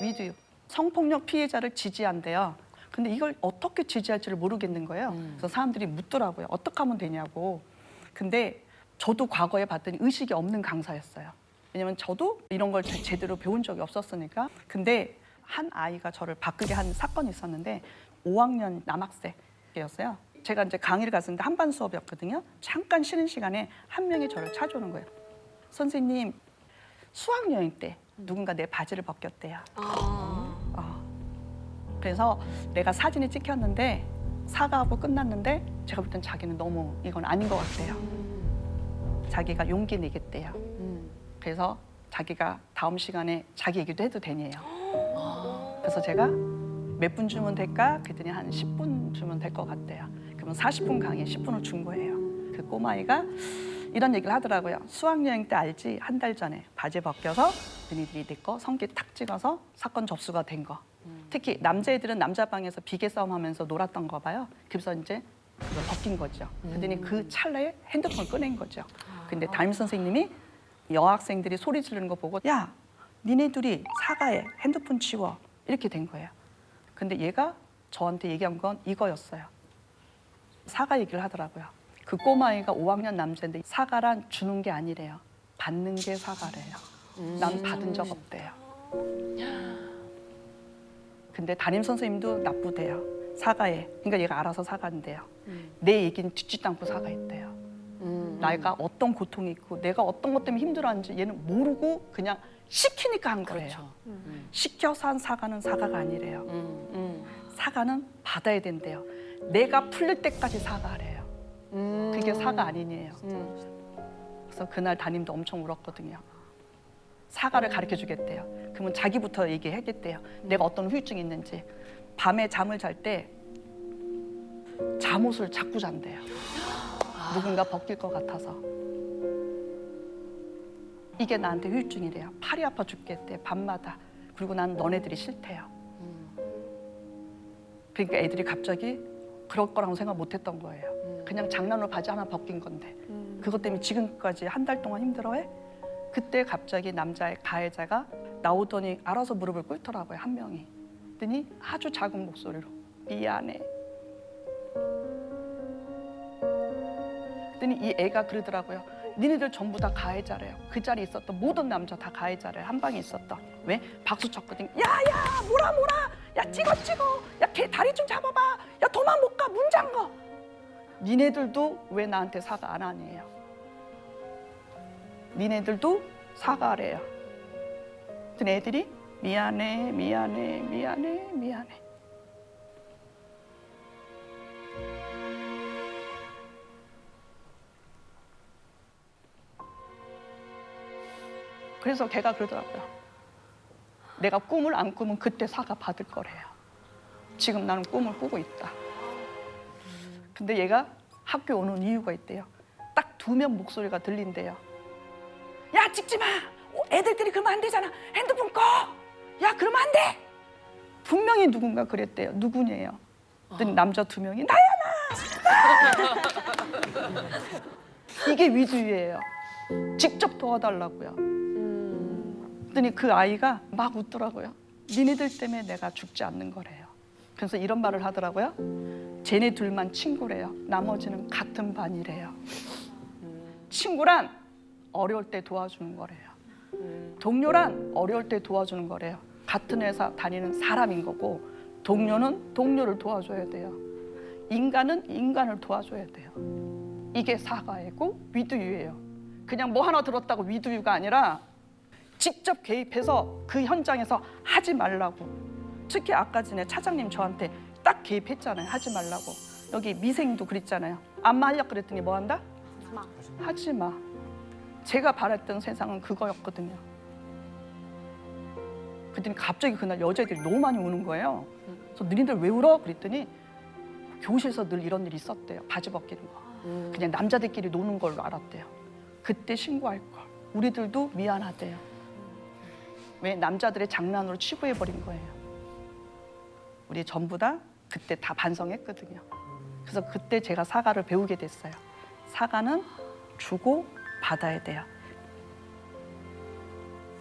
위드 성폭력 피해자를 지지한대요. 근데 이걸 어떻게 지지할지를 모르겠는 거예요. 그래서 사람들이 묻더라고요. 어떻게 하면 되냐고. 근데 저도 과거에 봤더니 의식이 없는 강사였어요. 왜냐면 저도 이런 걸 제- 제대로 배운 적이 없었으니까. 근데 한 아이가 저를 바꾸게 한 사건이 있었는데 5학년 남학생이었어요. 제가 이제 강의를 갔었는데 한반 수업이었거든요. 잠깐 쉬는 시간에 한 명이 저를 찾아오는 거예요. 선생님 수학 여행 때 누군가 내 바지를 벗겼대요. 어. 그래서 내가 사진을 찍혔는데 사과하고 끝났는데 제가 볼 땐 자기는 너무 이건 아닌 것 같대요. 자기가 용기 내겠대요. 그래서 자기가 다음 시간에 자기 얘기도 해도 되네요. 그래서 제가 몇 분 주면 될까? 그랬더니 한 10분 주면 될 것 같대요. 그러면 40분 강의 10분을 준 거예요. 그 꼬마이가 이런 얘기를 하더라고요. 수학여행 때 알지? 한 달 전에 바지 벗겨서 너희들이 내 거 성기 탁 찍어서 사건 접수가 된 거. 특히 남자애들은 남자 방에서 비계 싸움하면서 놀았던 거 봐요. 그래서 이제 그걸 벗긴 거죠. 그랬더니 그 찰나에 핸드폰을 꺼낸 거죠. 근데 담임 선생님이 여학생들이 소리 지르는 거 보고 야 니네 둘이 사과해 핸드폰 치워 이렇게 된 거예요. 근데 얘가 저한테 얘기한 건 이거였어요. 사과 얘기를 하더라고요. 그 꼬마이가 5학년 남자인데 사과란 주는 게 아니래요. 받는 게 사과래요. 난 받은 적 없대요. 근데 담임 선생님도 나쁘대요. 사과해. 그러니까 얘가 알아서 사과한대요. 내 얘기는 듣지도 않고 사과했대요. 내가 어떤 고통이 있고 내가 어떤 것 때문에 힘들어하는지 얘는 모르고 그냥 시키니까 한 거예요. 시켜서 한 사과는 사과가 아니래요. 사과는 받아야 된대요. 내가 풀릴 때까지 사과하래요. 그게 사과 아니에요. 그래서 그날 담임도 엄청 울었거든요. 사과를 가르쳐 주겠대요. 그러면 자기부터 얘기하겠대요. 내가 어떤 후유증이 있는지. 밤에 잠을 잘 때 잠옷을 자꾸 잔대요. 누군가 벗길 것 같아서. 이게 나한테 후유증이래요. 팔이 아파 죽겠대, 밤마다. 그리고 난 너네들이 싫대요. 그러니까 애들이 갑자기 그럴 거라고 생각 못 했던 거예요. 그냥 장난으로 바지 하나 벗긴 건데. 그것 때문에 지금까지 한 달 동안 힘들어해? 그때 갑자기 남자의 가해자가 나오더니 알아서 무릎을 꿇더라고요, 한 명이. 그랬더니 아주 작은 목소리로 미안해. 그랬더니 이 애가 그러더라고요. 니네들 전부 다 가해자래요. 그 자리에 있었던 모든 남자 다 가해자래요. 한 방에 있었던. 왜? 박수 쳤거든. 야야 뭐라 뭐라. 야 찍어 찍어. 야 걔 다리 좀 잡아봐. 야 도망 못 가. 문 잠궈. 니네들도 왜 나한테 사과 안 하니에요? 니네들도 사과하래요. 그랬더니 애들이 미안해 미안해 미안해 미안해. 그래서 걔가 그러더라고요. 내가 꿈을 안 꾸면 그때 사과 받을 거래요. 지금 나는 꿈을 꾸고 있다. 근데 얘가 학교 오는 이유가 있대요. 딱 두 명 목소리가 들린대요. 야 찍지 마. 어, 애들끼리 그러면 안 되잖아. 핸드폰 꺼. 야 그러면 안 돼. 분명히 누군가 그랬대요. 누구냐요? 그랬더니 남자 두 명이 나야 나. 이게 위주예요. 직접 도와달라고요. 그랬더니 그 아이가 막 웃더라고요. 니네들 때문에 내가 죽지 않는 거래요. 그래서 이런 말을 하더라고요. 쟤네 둘만 친구래요. 나머지는 같은 반이래요. 친구란 어려울 때 도와주는 거래요. 동료란 어려울 때 도와주는 거래요. 같은 회사 다니는 사람인 거고 동료는 동료를 도와줘야 돼요. 인간은 인간을 도와줘야 돼요. 이게 사과이고 위두유예요. 그냥 뭐 하나 들었다고 위두유가 아니라 직접 개입해서 그 현장에서 하지 말라고. 특히 아까 전에 차장님 저한테 딱 개입했잖아요. 하지 말라고. 여기 미생도 그랬잖아요. 안마 하려고 그랬더니 뭐 한다? 하지 마. 제가 바랬던 세상은 그거였거든요. 그랬더니 갑자기 그날 여자애들이 너무 많이 우는 거예요. 그래서 너희들 왜 울어? 그랬더니 교실에서 늘 이런 일이 있었대요. 바지 벗기는 거. 그냥 남자들끼리 노는 걸로 알았대요. 그때 신고할 걸. 우리들도 미안하대요. 왜 남자들의 장난으로 치부해 버린 거예요. 우리 전부 다 그때 다 반성했거든요. 그래서 그때 제가 사과를 배우게 됐어요. 사과는 주고 받아야 돼요.